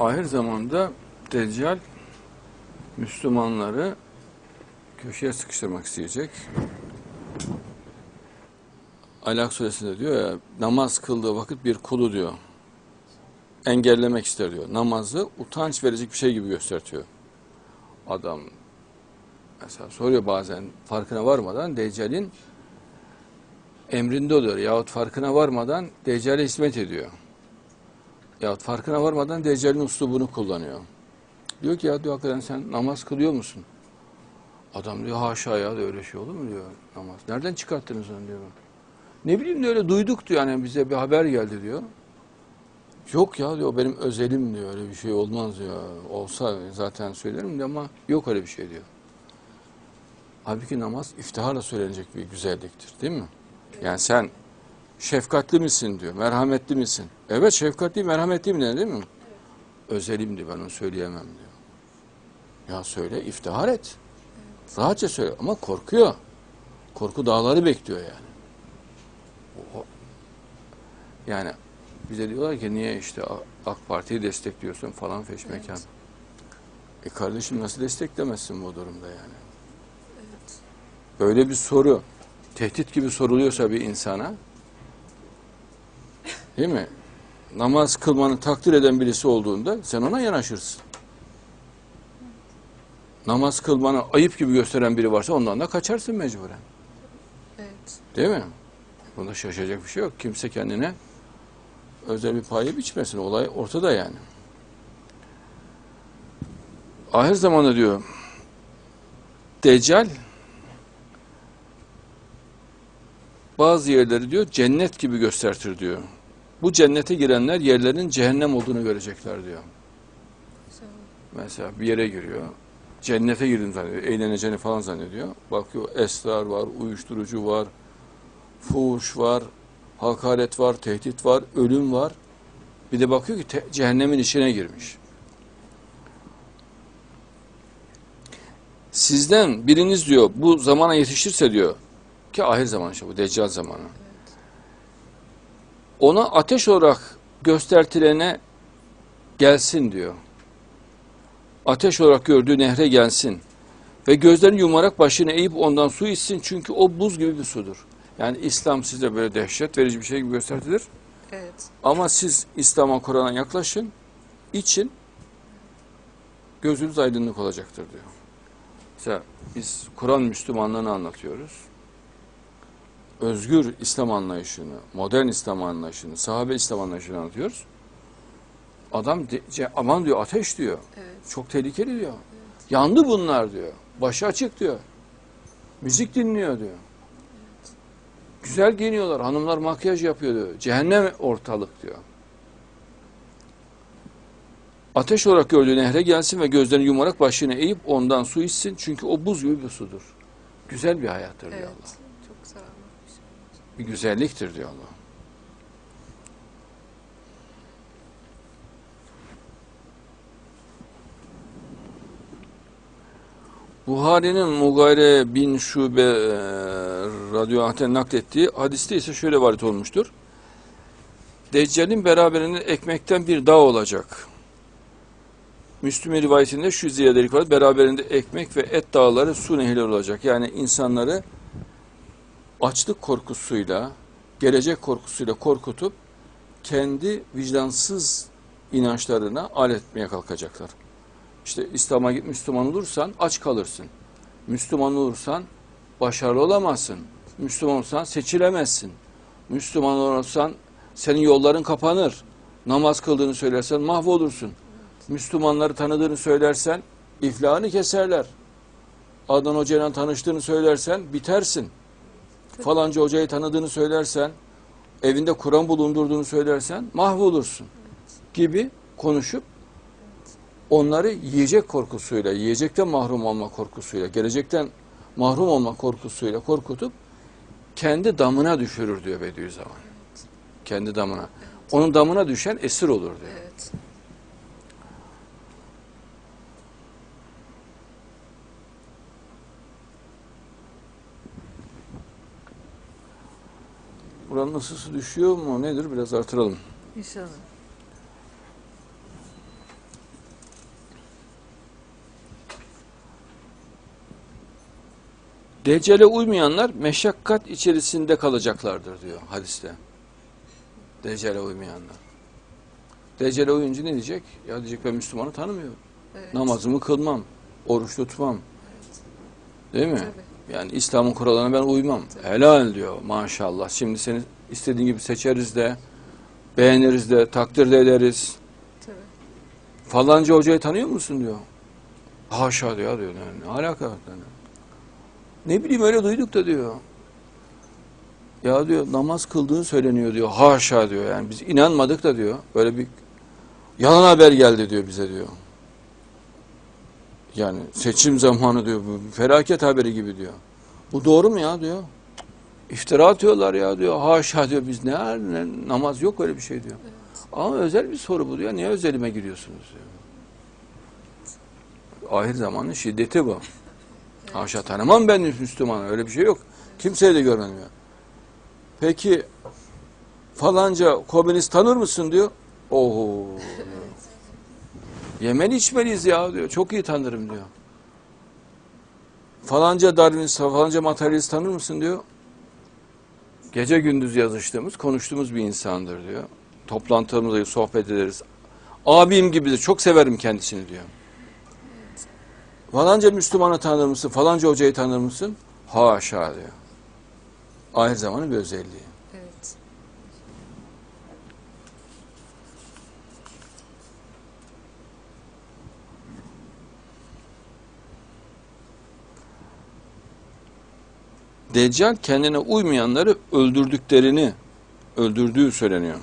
ahir zamanda Deccal Müslümanları köşeye sıkıştırmak isteyecek. Alak suresinde diyor ya namaz kıldığı vakit bir kulu diyor. Engellemek ister diyor. Namazı utanç verecek bir şey gibi göstertiyor. Adam mesela soruyor bazen farkına varmadan Deccal'in emrinde oluyor yahut farkına varmadan Deccal'e hizmet ediyor. Yahut farkına varmadan Deccal'in uslubunu kullanıyor. Diyor ki ya diyor hakikaten sen namaz kılıyor musun? Adam diyor haşa ya diyor, öyle şey olur mu diyor namaz. Nereden çıkarttınız onu diyor. Ne bileyim diyor öyle duyduk diyor yani bize bir haber geldi diyor. Yok ya diyor benim özelim diyor öyle bir şey olmaz diyor. Olsa zaten söylerim diyor ama yok öyle bir şey diyor. Halbuki namaz iftiharla söylenecek bir güzelliktir değil mi? Yani sen şefkatli misin diyor, merhametli misin? Evet şefkatli, merhametliyim dedi değil mi? Özelim diyor ben onu söyleyemem diyor. Ya söyle iftihar et. Rahatça söyle ama korkuyor. Korku dağları bekliyor yani. O- Yani bize diyorlar ki niye işte AK Parti'yi destekliyorsun falan feşmekan. E kardeşim nasıl desteklemezsin bu durumda yani? Böyle bir soru tehdit gibi soruluyorsa bir insana değil mi? Namaz kılmanı takdir eden birisi olduğunda sen ona yanaşırsın. Namaz kılmanı ayıp gibi gösteren biri varsa ondan da kaçarsın mecburen. Evet. Değil mi? Bunda şaşacak bir şey yok. Kimse kendine özel bir payı biçmesin. Olay ortada yani. Ahir zamanda diyor Deccal bazı yerleri diyor cennet gibi göstertir diyor. Bu cennete girenler yerlerin cehennem olduğunu görecekler diyor. Güzel. Mesela bir yere giriyor. Cennete girdim zannediyor. Eğleneceğini falan zannediyor. Bakıyor esrar var, uyuşturucu var, fuhuş var, hakaret var, tehdit var, ölüm var. Bir de bakıyor ki cehennemin içine girmiş. Sizden biriniz diyor bu zamana yetişirse diyor ki ahir zaman işte bu deccal zamanı. Ona ateş olarak göstertilene gelsin diyor ateş olarak gördüğü nehre gelsin ve gözlerini yumarak başını eğip ondan su içsin çünkü o buz gibi bir sudur. Yani İslam size böyle dehşet verici bir şey gibi göstertilir. Evet. Ama siz İslam'a Kur'an'a yaklaşın, için gözünüz aydınlık olacaktır diyor. Mesela biz Kur'an Müslümanlığını anlatıyoruz. Özgür İslam anlayışını, modern İslam anlayışını, sahabe İslam anlayışını anlatıyoruz. Adam de- aman diyor ateş diyor. Evet. Çok tehlikeli diyor. Yandı bunlar diyor. Başı açık diyor. Müzik dinliyor diyor. Güzel giyiniyorlar. Hanımlar makyaj yapıyor diyor. Cehennem ortalık diyor. Ateş olarak gördüğü nehre gelsin ve gözlerini yumarak başını eğip ondan su içsin. Çünkü o buz gibi bir sudur. Güzel bir hayattır diyor Evet. Allah. Bir güzelliktir diyor Allah. Buhari'nin Mugayre bin Şube e, radyo ahten naklettiği hadiste ise şöyle varit olmuştur. Deccal'in beraberinde ekmekten bir dağ olacak. Müslüman rivayetinde şu ziyadelik var. Beraberinde ekmek ve et dağları su nehirleri olacak. Yani insanları açlık korkusuyla, gelecek korkusuyla korkutup kendi vicdansız inançlarına alet etmeye kalkacaklar. İşte İslam'a git Müslüman olursan aç kalırsın. Müslüman olursan başarılı olamazsın. Müslüman olursan seçilemezsin. Müslüman olursan senin yolların kapanır. Namaz kıldığını söylersen mahvolursun. Müslümanları tanıdığını söylersen iflahını keserler. Adnan Hoca'yla tanıştığını söylersen bitersin. Falanca hocayı tanıdığını söylersen, evinde Kur'an bulundurduğunu söylersen mahvolursun gibi konuşup onları yiyecek korkusuyla, yiyecekten mahrum olma korkusuyla, gelecekten mahrum olma korkusuyla korkutup kendi damına düşürür diyor Bediüzzaman. Kendi damına. Onun damına düşen esir olur diyor. Evet. Buranın ısısı düşüyor mu nedir? Biraz artıralım. İnşallah. Deccale uymayanlar meşakkat içerisinde kalacaklardır diyor hadiste. Deccale uymayanlar. Deccale uyunca ne diyecek? Ya diyecek ben Müslümanı tanımıyorum. Evet. Namazımı kılmam, oruç tutmam. Evet. Değil mi? Tabii. Yani İslam'ın kurallarına ben uymam. Helal diyor maşallah. Şimdi seni istediğin gibi seçeriz de, beğeniriz de, takdir de ederiz. Tabii. Falanca hocayı tanıyor musun diyor. Haşa diyor. diyor. Ne, ne alaka? Yani. Ne bileyim öyle duyduk da diyor. Ya diyor namaz kıldığın söyleniyor diyor. Haşa diyor yani biz inanmadık da diyor. Böyle bir yalan haber geldi diyor bize diyor. Yani seçim zamanı diyor. Bu felaket haberi gibi diyor. Bu doğru mu ya diyor. İftira atıyorlar ya diyor. Haşa diyor biz ne, ne namaz yok öyle bir şey diyor. Ama özel bir soru bu diyor. Niye özelime giriyorsunuz diyor. Ahir zamanın şiddeti bu. Haşa tanımam ben Müslüman. Öyle bir şey yok. Kimseyi de görmedim ya. Peki falanca komünist tanır mısın diyor. Oho. Yemeli içmeliyiz ya diyor. Çok iyi tanırım diyor. Falanca Darwinist, falanca materyalist tanır mısın diyor. Gece gündüz yazıştığımız, konuştuğumuz bir insandır diyor. Toplantılarımızda sohbet ederiz. Abim gibidir. Çok severim kendisini diyor. Falanca Müslümanı tanır mısın? Falanca hocayı tanır mısın? Haşa diyor. Ahir zamanın bir özelliği. Evet. Deccal kendine uymayanları öldürdüklerini öldürdüğü söyleniyor.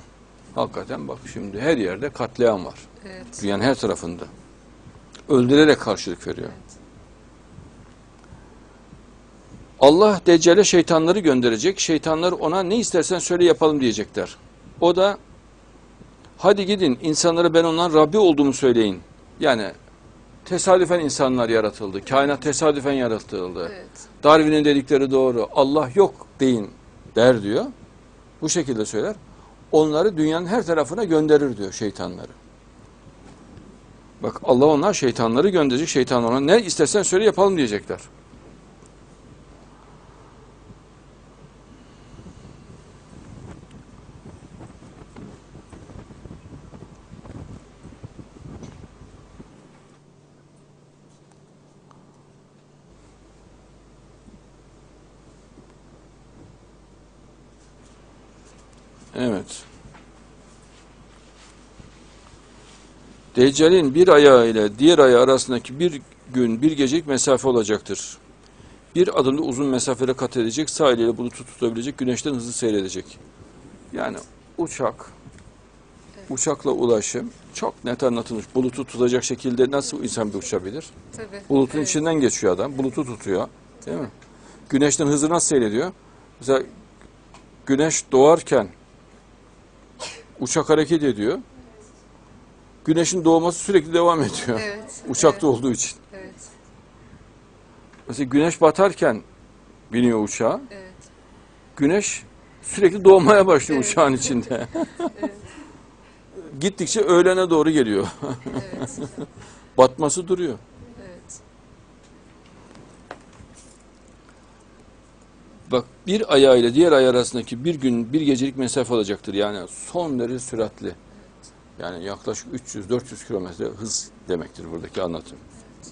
Hakikaten bak şimdi her yerde katliam var. Evet. Dünyanın her tarafında. Öldürerek karşılık veriyor. Evet. Allah Deccal'e şeytanları gönderecek. Şeytanlar ona ne istersen söyle yapalım diyecekler. O da hadi gidin insanlara ben onların Rabbi olduğumu söyleyin. Yani tesadüfen insanlar yaratıldı. Kainat tesadüfen yaratıldı. Evet. Darwin'in dedikleri doğru. Allah yok deyin der diyor. Bu şekilde söyler. Onları dünyanın her tarafına gönderir diyor şeytanları. Bak Allah onlar şeytanları gönderecek. Şeytan ona ne istersen söyle yapalım diyecekler. Evet. Deccal'in bir ayağı ile diğer ayağı arasındaki bir gün, bir gecelik mesafe olacaktır. Bir adımda uzun mesafeleri kat edecek, sağ eliyle bulutu tutabilecek, güneşten hızlı seyredecek. Yani uçak, uçakla ulaşım çok net anlatılmış. Bulutu tutacak şekilde nasıl insan bir uçabilir? Tabii. Bulutun evet. içinden geçiyor adam. Bulutu tutuyor. Değil mi? Güneşten hızlı nasıl seyrediyor? Mesela güneş doğarken uçak hareket ediyor. Güneşin doğması sürekli devam ediyor. Evet. Uçakta evet. olduğu için. Evet. Mesela güneş batarken biniyor uçağa. Evet. Güneş sürekli doğmaya başlıyor Evet. uçağın içinde. Evet. Gittikçe öğlene doğru geliyor. Evet. Batması duruyor. Evet. Bak bir ayağıyla diğer ay arasındaki bir gün bir gecelik mesafe olacaktır. Yani son derece süratli. Yani yaklaşık 300-400 kilometre hız demektir buradaki anlatım.